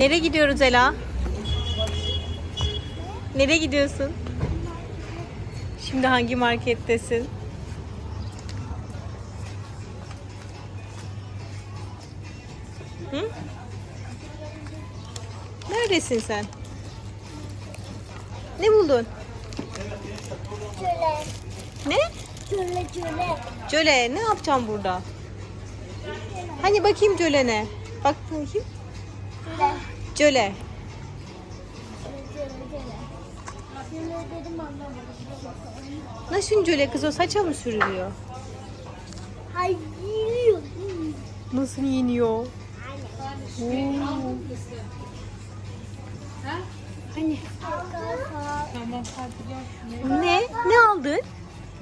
Nereye gidiyoruz Ela? Nereye gidiyorsun? Şimdi hangi markettesin? Hı? Neredesin sen? Ne buldun? Köle. Ne? Köle köle. Cöle ne yapacağım burada? Hani bakayım cölene. Bak bakayım. Köle. Cöle. Nasıl cöle kız o saça mı sürülüyor? Hayır. Nasıl yeniyor? Hani? Ne? Ne aldın?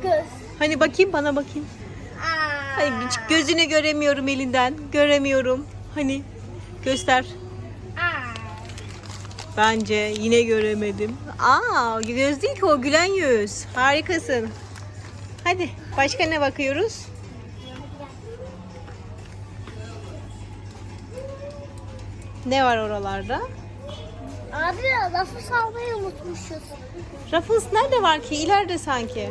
Göz. Hani bakayım bana bakayım. Aa. Hani hiç gözünü göremiyorum elinden. Göremiyorum. Hani göster. Bence yine göremedim. Aa göz değil ki o gülen yüz. Harikasın. Hadi başka ne bakıyoruz? Ne var oralarda? Abi lafı salmayı unutmuşuz. Ruffles nerede var ki? İleride sanki.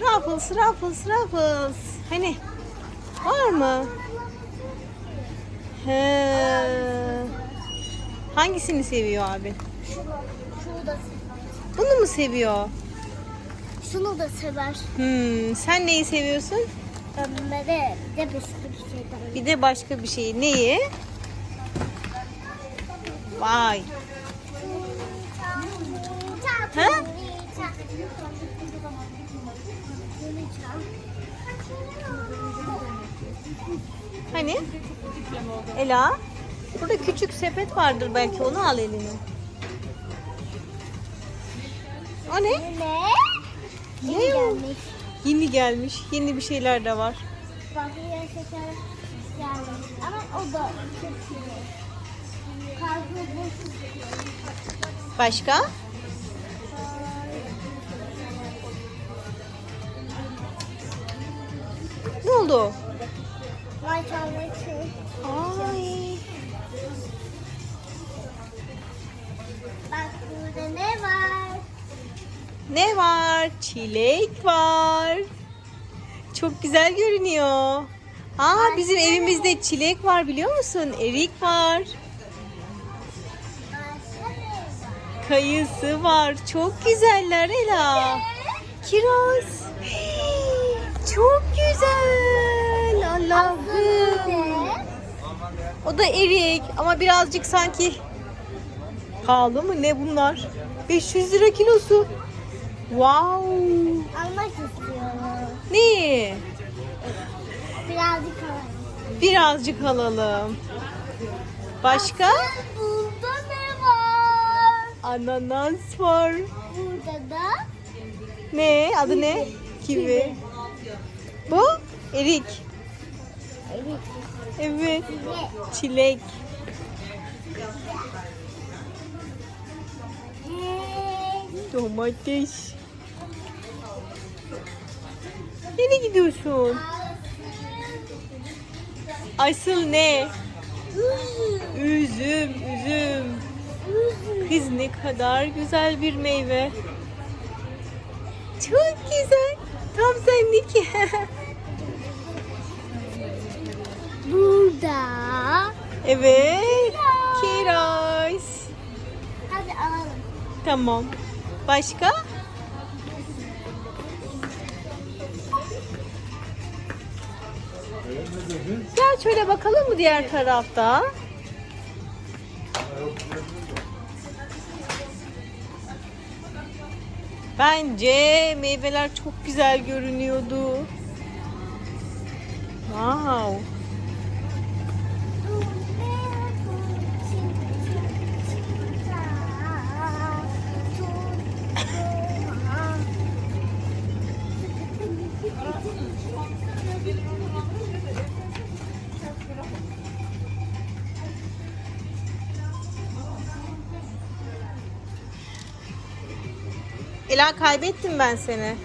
Ruffles, Ruffles, Ruffles. Hani var mı? He. Hangisini seviyor abi? Şunu, şunu da Bunu mu seviyor? şunu da sever. Hmm, sen neyi seviyorsun? Ben de bir de başka bir şey daha. Bir de başka bir şey. Neyi? Vay. Ha? Hani? Ela? Burada küçük sepet vardır belki onu al eline. O ne? Ne? Ne Ne gelmiş? Yeni gelmiş. Yeni bir şeyler de var. Bakıya şeker gelmiş. Ama o da boş. Başka? Ne oldu? Ay. Bak burada ne var? Ne var? Çilek var. Çok güzel görünüyor. Aa bizim evimizde çilek var biliyor musun? Erik var. Başka ne var? Kayısı var. Çok güzeller Ela. Kiraz. Çok güzel. Allah'ım. O da erik ama birazcık sanki pahalı mı ne bunlar? 500 lira kilosu. Wow. Almak istiyorum. Ne? Birazcık alayım. Birazcık alalım. Başka? Burada ne var? Ananas var. Burada da Ne? Adı ne? Kivi. Bu? Erik. Evet. Çilek. Domates. Nereye gidiyorsun? Asıl ne? Üzüm, üzüm. Kız ne kadar güzel bir meyve. Çok güzel. Tam senlik. Burada. evet. Kiraz. Hadi alalım. Tamam. Başka? Gel şöyle bakalım mı diğer tarafta? Bence meyveler çok güzel görünüyordu. Wow. Ela kaybettim ben seni.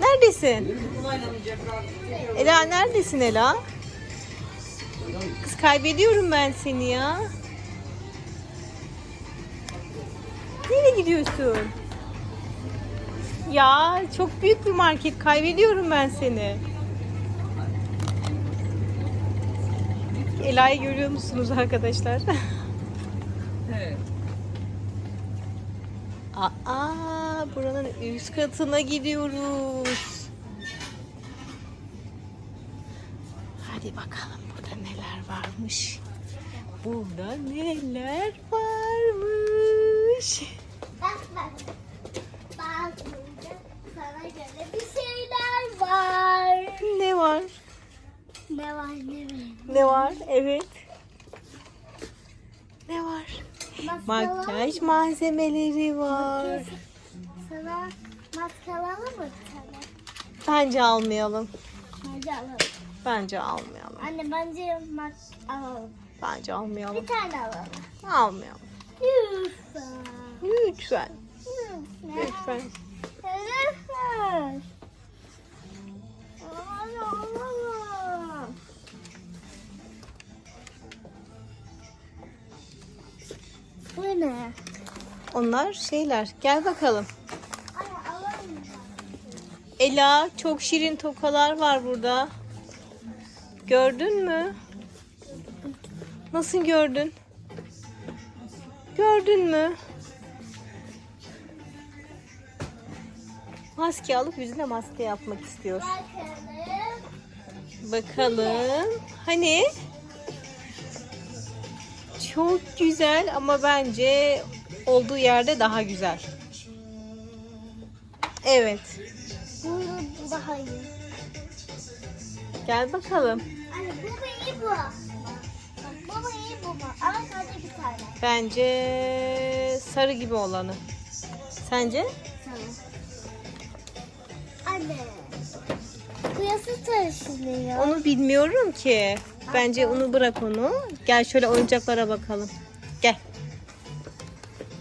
Neredesin? Ela neredesin Ela? Kız kaybediyorum ben seni ya. Nereye gidiyorsun? Ya çok büyük bir market. Kaybediyorum ben seni. Ela'yı görüyor musunuz arkadaşlar? Evet. Aa, buranın üst katına gidiyoruz. Hadi bakalım burada neler varmış. Burada neler varmış. Bak bak. Bak burada sana göre bir şeyler var. Ne var? Ne var ne var? Ne var? Evet. Ne var? Maskalar Makyaj malzemeleri var. Sana maskalar mı? Bence almayalım. Bence alalım. Bence almayalım. Anne bence mak alalım. Bence almayalım. Bir tane alalım. Almayalım. Lütfen. Lütfen. Lütfen. Lütfen. Lütfen. Ne? Onlar şeyler. Gel bakalım. Ela çok şirin tokalar var burada. Gördün mü? Nasıl gördün? Gördün mü? Maske alıp yüzüne maske yapmak istiyor. Bakalım. Hani? Çok güzel ama bence olduğu yerde daha güzel. Evet. Bu daha iyi. Gel bakalım. Anne bu iyi bu? Bak bu iyi bu mu? Ama sadece bir tane. Bence sarı gibi olanı. Sence? Tamam. Anne. Bu yasa taşınıyor. Onu bilmiyorum ki. Bence onu bırak onu. Gel şöyle oyuncaklara bakalım. Gel.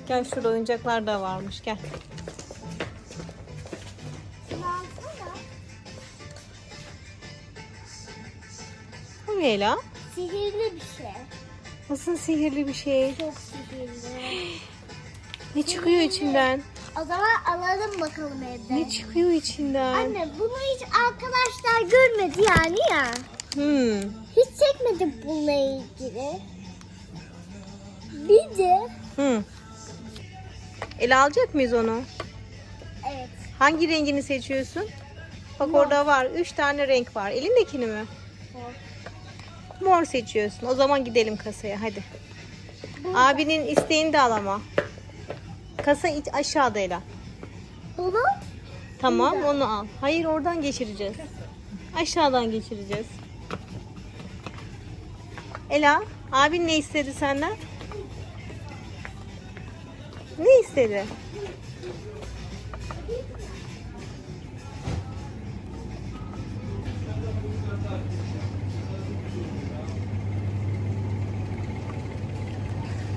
Gel şurada oyuncaklar da varmış. Gel. Bu ne la? Sihirli bir şey. Nasıl sihirli bir şey. Çok sihirli. Ne çıkıyor içinden? O zaman alalım bakalım evde. Ne çıkıyor içinden? Anne bunu hiç arkadaşlar görmedi yani ya. Hmm. Hiç çekmedik bununla ilgili. Bir de Hmm. Ele alacak mıyız onu? evet Hangi rengini seçiyorsun? Bak orada var. Üç tane renk var. Elindekini mi? Mor seçiyorsun. O zaman gidelim kasaya. Hadi. Abinin isteğini de al ama. Kasa iç aşağıda Ela. bunu Tamam onu al. Hayır oradan geçireceğiz. Aşağıdan geçireceğiz. Ela abin ne istedi senden? Ne istedi?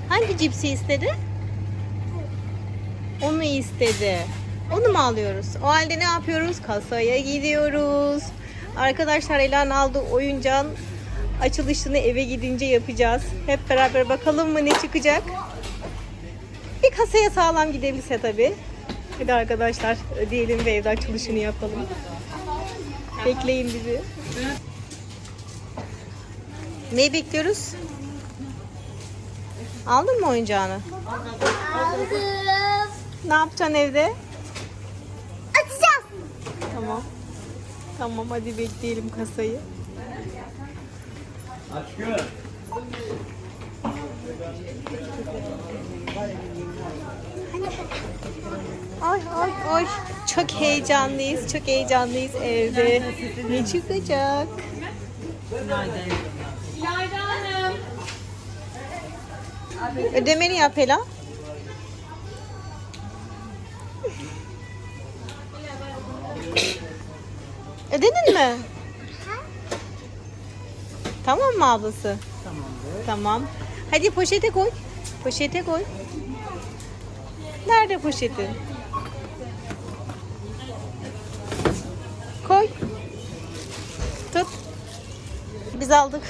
Hangi cipsi istedi? Onu istedi. Onu mu alıyoruz? O halde ne yapıyoruz? Kasaya gidiyoruz. Arkadaşlar Elan aldığı oyuncağın açılışını eve gidince yapacağız. Hep beraber bakalım mı ne çıkacak? Bir kasaya sağlam gidebilse tabii. Hadi arkadaşlar ödeyelim ve evde açılışını yapalım. Bekleyin bizi. Neyi bekliyoruz? Aldın mı oyuncağını? aldım. Ne yapacaksın evde? Açacağız. Tamam. Tamam hadi bekleyelim kasayı. Aşkım. Ay ay ay. Çok heyecanlıyız. Çok heyecanlıyız evde. Ne çıkacak? Ödemeni yap Ela. Ödedin mi? Tamam mı ablası? Tamamdır. Tamam. Hadi poşete koy. Poşete koy. Nerede poşetin? Koy. Tut. Biz aldık.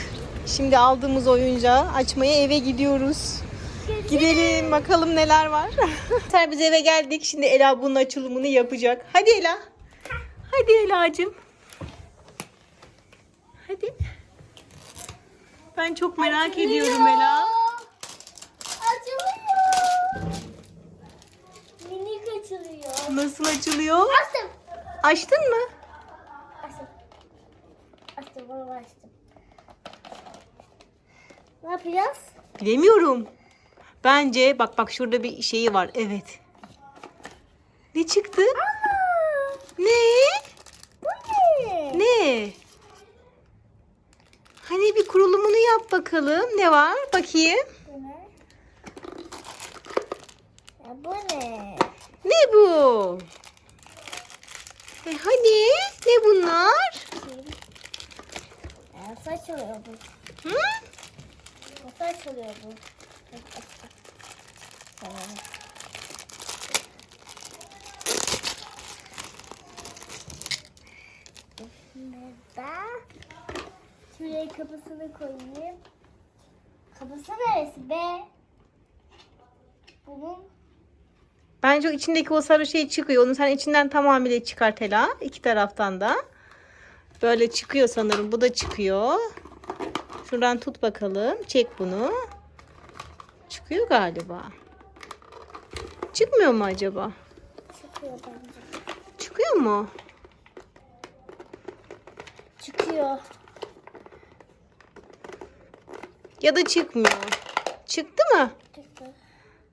Şimdi aldığımız oyuncağı açmaya eve gidiyoruz. Gidelim bakalım neler var. Sen biz eve geldik. Şimdi Ela bunun açılımını yapacak. Hadi Ela. Hadi Ela'cığım. Hadi. Ben çok merak ediyorum Ela. Açılıyor. Minik açılıyor. Nasıl açılıyor? Açtım. Açtın mı? Açtım. Açtım onu açtım. Ne yapacağız? Bilemiyorum. Bence bak bak şurada bir şeyi var. Evet. Ne çıktı? Aa, Ne? bu ne? Ne? Hani bir kurulumunu yap bakalım. Ne var? Bakayım. Bu ne? Ya bu ne? Ne bu? E hani? Ne bunlar? Ya saç oluyor bu. Hı? Saç oluyor bu. Tamam. Burada şuraya kapısını koyayım. Kapısı neresi be? Bunun Bence o içindeki o sarı şey çıkıyor. Onu sen içinden tamamıyla çıkart Ela. İki taraftan da. Böyle çıkıyor sanırım. Bu da çıkıyor. Şuradan tut bakalım. Çek bunu. Çıkıyor galiba. Çıkmıyor mu acaba? çıkıyor bence. Çıkıyor mu? Çıkıyor. Ya da çıkmıyor. Çıktı mı? Çıktı.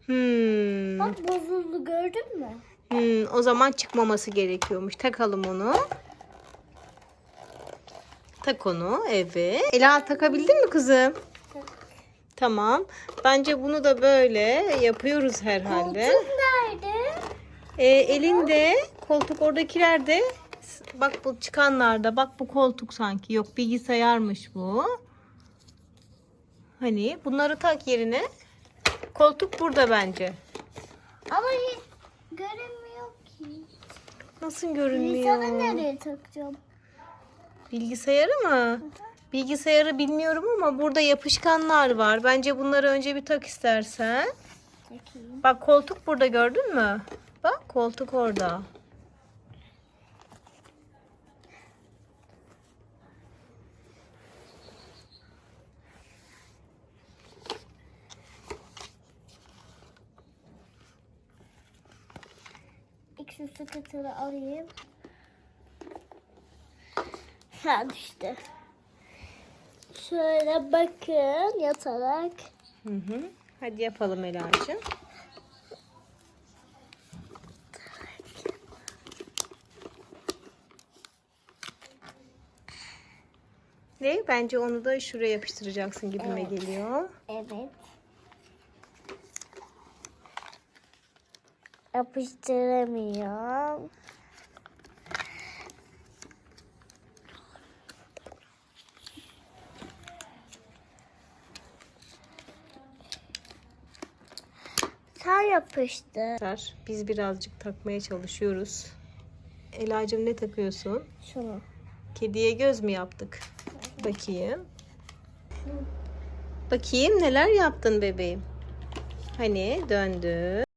Hmm. Bak bozuldu gördün mü? Hmm, o zaman çıkmaması gerekiyormuş. Takalım onu. Tak onu. Evet. Ela takabildin mi kızım? Tamam. Bence bunu da böyle yapıyoruz herhalde. Koltuk nerede? Ee, elinde koltuk oradakilerde bak bu çıkanlarda bak bu koltuk sanki yok bilgisayarmış bu. Hani bunları tak yerine. Koltuk burada bence. Ama hiç görünmüyor ki. Nasıl görünmüyor? Bilgisayarı nereye takacağım? Bilgisayarı mı? Bilgisayarı bilmiyorum ama burada yapışkanlar var. Bence bunları önce bir tak istersen. Takayım. Bak koltuk burada gördün mü? Bak koltuk orada. Sıkıntını alayım. Ha düştü. Şöyle bakın yatarak. Hı hı. Hadi yapalım Ela'cığım. Ne? Bence onu da şuraya yapıştıracaksın gibime Evet. geliyor. Evet. Yapıştıramıyorum. Sen yapıştır. Biz birazcık takmaya çalışıyoruz. Ela'cığım ne takıyorsun? Şunu. Kediye göz mü yaptık? Bakayım. Bakayım neler yaptın bebeğim. Hani döndü.